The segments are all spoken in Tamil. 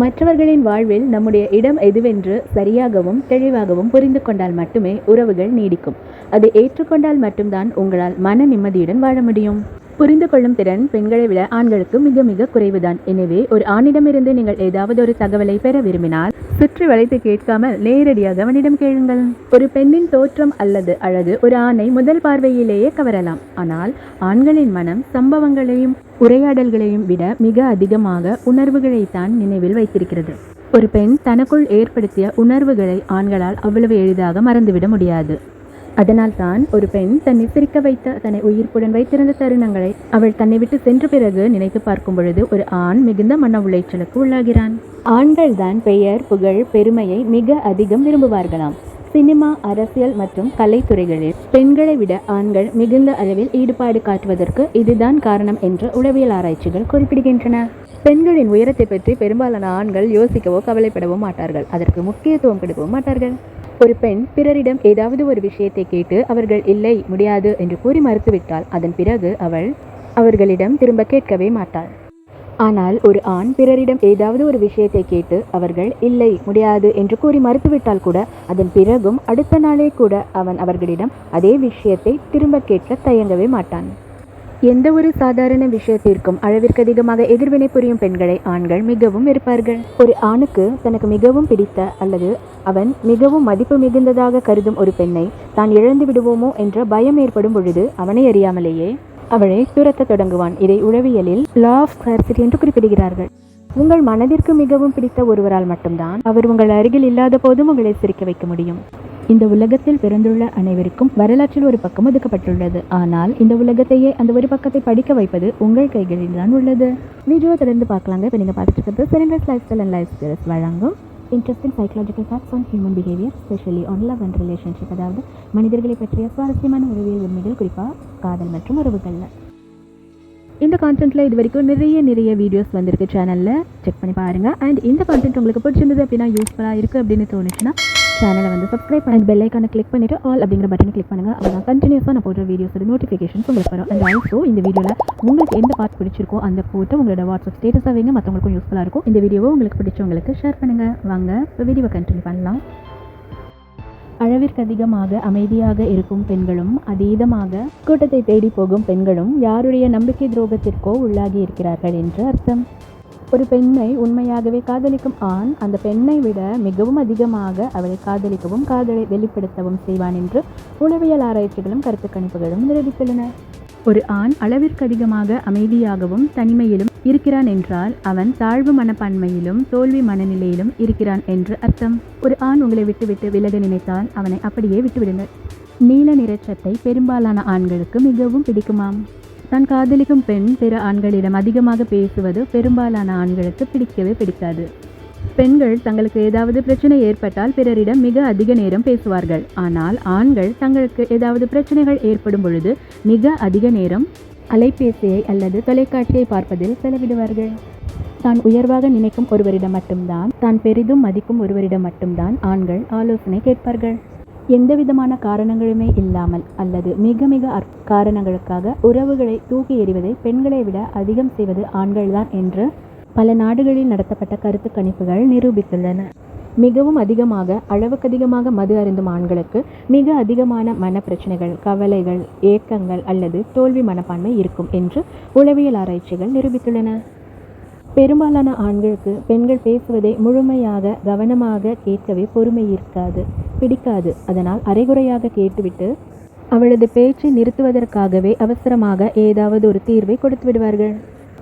மற்றவர்களின் வாழ்வில் நம்முடைய இடம் எதுவென்று சரியாகவும் தெளிவாகவும் புரிந்து கொண்டால் மட்டுமே உறவுகள் நீடிக்கும். அதை ஏற்றுக்கொண்டால் மட்டும்தான் உங்களால் மன நிம்மதியுடன் வாழ முடியும். புரிந்து கொள்ளும் திறன் பெண்களை விட ஆண்களுக்கு மிக மிக குறைவுதான். எனவே ஒரு ஆணிடமிருந்து நீங்கள் ஏதாவது ஒரு தகவலை பெற விரும்பினால் சுற்றி வளைத்து கேட்காமல் நேரடியாக அவனிடம் கேளுங்கள். ஒரு பெண்ணின் தோற்றம் அல்லது அழகு ஒரு ஆணை முதல் பார்வையிலேயே கவரலாம். ஆனால் ஆண்களின் மனம் சம்பவங்களையும் உரையாடல்களையும் விட மிக அதிகமாக உணர்வுகளைத்தான் நினைவில் வைத்திருக்கிறது. ஒரு பெண் தனக்குள் ஏற்படுத்திய உணர்வுகளை ஆண்களால் அவ்வளவு எளிதாக மறந்துவிட முடியாது. அதனால்தான் ஒரு பெண் தன்னை சிரிக்க வைத்த தன்னை உயிர்ப்புடன் வைத்திருந்த தருணங்களை அவள் தன்னை விட்டு சென்ற பிறகு நினைத்து பார்க்கும் பொழுது ஒரு ஆண் மிகுந்த மன உளைச்சலுக்கு உள்ளாகிறான். ஆண்கள் தான் பெயர் புகழ் பெருமையை மிக அதிகம் விரும்புவார்களாம். சினிமா அரசியல் மற்றும் கலைத்துறைகளில் பெண்களை விட ஆண்கள் மிகுந்த அளவில் ஈடுபாடு காட்டுவதற்கு இதுதான் காரணம் என்று உளவியல் ஆராய்ச்சிகள் குறிப்பிடுகின்றன. பெண்களின் உயரத்தை பற்றி பெரும்பாலான ஆண்கள் யோசிக்கவோ கவலைப்படவோ மாட்டார்கள். அதற்கு முக்கியத்துவம் கொடுக்கவும் மாட்டார்கள். ஒரு பெண் பிறரிடம் ஏதாவது ஒரு விஷயத்தை கேட்டு அவர்கள் இல்லை முடியாது என்று கூறி மறுத்துவிட்டால் அதன் பிறகு அவள் அவர்களிடம் திரும்ப கேட்கவே மாட்டாள். ஆனால் ஒரு ஆண் பிறரிடம் ஏதாவது ஒரு விஷயத்தை கேட்டு அவர்கள் இல்லை முடியாது என்று கூறி மறுத்துவிட்டால் கூட அதன் பிறகும் அடுத்த நாளே கூட அவன் அவர்களிடம் அதே விஷயத்தை திரும்ப கேட்க தயங்கவே மாட்டான். எந்த ஒரு சாதாரண விஷயத்திற்கும் அளவிற்கு அதிகமாக எதிர்வினை புரியும் பெண்களை ஆண்கள் மிகவும் இருப்பார்கள் ஒரு ஆணுக்கு தனக்கு மிகவும் பிடித்த அல்லது அவன் மிகவும் மதிப்பு மிகுந்ததாக கருதும் ஒரு பெண்ணை தான் இழந்து விடுவோமோ என்ற பயம் ஏற்படும் பொழுது அவனை அறியாமலேயே அவளை துரத்த தொடங்குவான். இதை உளவியலில் லா ஆஃப் ஸ்கர்சிட்டி என்று குறிப்பிடுகிறார்கள். உங்கள் மனதிற்கு மிகவும் பிடித்த ஒருவரால் மட்டும்தான் அவர் உங்கள் அருகில் இல்லாத போதும் உங்களை சிரிக்க வைக்க முடியும். இந்த உலகத்தில் பிறந்துள்ள அனைவருக்கும் வரலாற்றில் ஒரு பக்கம் ஒதுக்கப்பட்டுள்ளது. ஆனால் இந்த உலகத்தையே அந்த ஒரு பக்கத்தை படிக்க வைப்பது உங்கள் கைகளில் தான் உள்ளது. வீடியோ தொடர்ந்து பார்க்கலாங்க. இப்போ நீங்கள் பார்த்துட்டு இருக்கிறது life style and life styles வழங்கும் interesting psychological facts on human behaviour especially on love and relationship அதாவது மனிதர்களை பற்றிய சுவாரஸ்யமான உறவியல் உண்மைகள் குறிப்பாக காதல் மற்றும் உறவுகளில். இந்த கான்டென்ட்டில் இது வரைக்கும் நிறைய நிறைய வீடியோஸ் வந்திருக்கு சேனலில் செக் பண்ணி பாருங்கள் அண்ட் இந்த கான்டென்ட் உங்களுக்கு பிடிச்சிருந்தது அப்படின்னா யூஸ்ஃபுல்லாக இருக்குது அப்படின்னு தோணுச்சுன்னா சேனலை வந்து சப்ஸ்கிரைப் பண்ணி பெல் ஐக்கானை கிளிக் பண்ணிவிட்டு ஆல் அப்படிங்கிற பட்டனை கிளிக் பண்ணுங்கள் அப்போ கண்டினியூஸாக நான் போடுற வீடியோஸோட நோட்டிஃபிகேஷன்ஸ் உங்களுக்கு வரும். அண்ட் ஆல்சோ இந்த வீடியோவில் உங்களுக்கு எந்த பார்ட் பிடிச்சிருக்கோ அந்த போட்டு உங்களோட வாட்ஸ்அப் ஸ்டேட்டஸாக வைங்க. மற்றவங்களுக்கும் யூஸ்ஃபுல்லாக இருக்கும். இந்த வீடியோவை உங்களுக்கு பிடிச்சவங்களுக்கு ஷேர் பண்ணுங்கள் வாங்க இப்போ வீடியோவை கண்டினியூ பண்ணலாம். அளவிற்கு அதிகமாக அமைதியாக இருக்கும் பெண்களும் அதீதமாக கூட்டத்தை தேடி போகும் பெண்களும் யாருடைய நம்பிக்கை துரோகத்திற்கோ உள்ளாகி இருக்கிறார்கள் என்று அர்த்தம். ஒரு பெண்ணை உண்மையாகவே காதலிக்கும் ஆண் அந்த பெண்ணை விட மிகவும் அதிகமாக அவளை காதலிக்கவும் காதலை வெளிப்படுத்தவும் செய்வான் என்று உளவியல் ஆராய்ச்சிகளும் கருத்து கணிப்புகளும் நிரூபித்துள்ளன. ஒரு ஆண் அளவிற்கு அதிகமாக அமைதியாகவும் தனிமையிலும் இருக்கிறான் என்றால் அவன் தாழ்வு மனப்பான்மையிலும் தோல்வி மனநிலையிலும் இருக்கிறான் என்று அர்த்தம். ஒரு ஆண் உங்களை விட்டுவிட்டு விலக நினைத்தால் அவனை அப்படியே விட்டுவிடுங்கள். நீல நிறச்சத்தை பெரும்பாலான ஆண்களுக்கு மிகவும் பிடிக்குமாம். தான் காதலிக்கும் பெண் பிற ஆண்களிடம் அதிகமாக பேசுவது பெரும்பாலான ஆண்களுக்கு பிடிக்கவே பிடிக்காது. பெண்கள் தங்களுக்கு ஏதாவது பிரச்சனை ஏற்பட்டால் பிறரிடம் மிக அதிக நேரம் பேசுவார்கள். ஆனால் ஆண்கள் தங்களுக்கு ஏதாவது பிரச்சனைகள் ஏற்படும் பொழுது மிக அதிக நேரம் அலைபேசியை அல்லது தொலைக்காட்சியை பார்ப்பதில் செலவிடுவார்கள். தான் உயர்வாக நினைக்கும் ஒருவரிடம் மட்டும்தான் தான் பெரிதும் மதிக்கும் ஒருவரிடம் மட்டும்தான் ஆண்கள் ஆலோசனை கேட்பார்கள். எந்த விதமான காரணங்களுமே இல்லாமல் அல்லது மிக மிக அற் காரணங்களுக்காக உறவுகளை தூக்கி எறிவதை பெண்களை விட அதிகம் செய்வது ஆண்கள்தான் என்று பல நாடுகளில் நடத்தப்பட்ட கருத்து கணிப்புகள் நிரூபித்துள்ளன. மிகவும் அதிகமாக அளவுக்கு அதிகமாக மது அருந்தும் ஆண்களுக்கு மிக அதிகமான மனப்பிரச்சனைகள் கவலைகள் ஏக்கங்கள் அல்லது தோல்வி மனப்பான்மை இருக்கும் என்று உளவியல் ஆராய்ச்சிகள் நிரூபித்துள்ளன. பெரும்பாலான ஆண்களுக்கு பெண்கள் பேசுவதை முழுமையாக கவனமாக கேட்கவே பொறுமை இருக்காது பிடிக்காது. அதனால் அரைகுறையாக கேட்டுவிட்டு அவளது பேச்சை நிறுத்துவதற்காகவே அவசரமாக ஏதாவது ஒரு தீர்வை கொடுத்து விடுவார்கள்.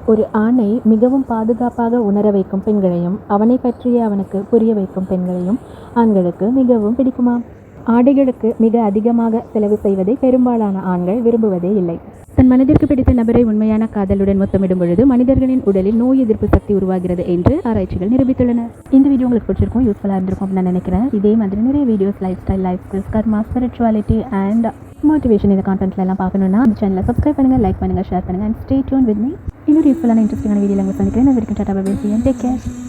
ஒரு ஆணை மிகவும் பாதுகாப்பாக உணர வைக்கும் பெண்களையும் அவனை பற்றிய அவனுக்கு புரிய வைக்கும் பெண்களையும் ஆண்களுக்கு மிகவும் பிடிக்குமா? ஆடைகளுக்கு மிக அதிகமாக செலவு செய்வதை பெரும்பாலான ஆண்கள் விரும்புவதே இல்லை. தன் மனதிற்கு பிடித்த நபரை உண்மையான காதலுடன் முத்தமிடும் பொழுது மனிதர்களின் உடலில் நோய் எதிர்ப்பு சக்தி உருவாகிறது என்று ஆராய்ச்சிகள் நிரூபித்துள்ளன. இந்த வீடியோ உங்களுக்கு பிடிச்சிருக்கும் யூஸ்ஃபுல்லாக இருந்திருக்கும் நான் நினைக்கிறேன். இதே மாதிரி நிறைய videos lifestyle life skills karma spirituality and motivation இந்த கான்டென்ட்ல எல்லாம் பார்க்கணும்னா அந்த சேனலை சப்ஸ்கிரைப் பண்ணுங்கள் லைக் பண்ணுங்கள் ஷேர் பண்ணுங்கள் and stay tuned with me இன்னொரு யூஸ்ஃபுல்லான இன்ட்ரெஸ்டிங்கான வீடியோ உங்களுக்கு பண்ணிக்கிறேன் நான் வரைக்கும் டாட்டா பை டேக் கேர்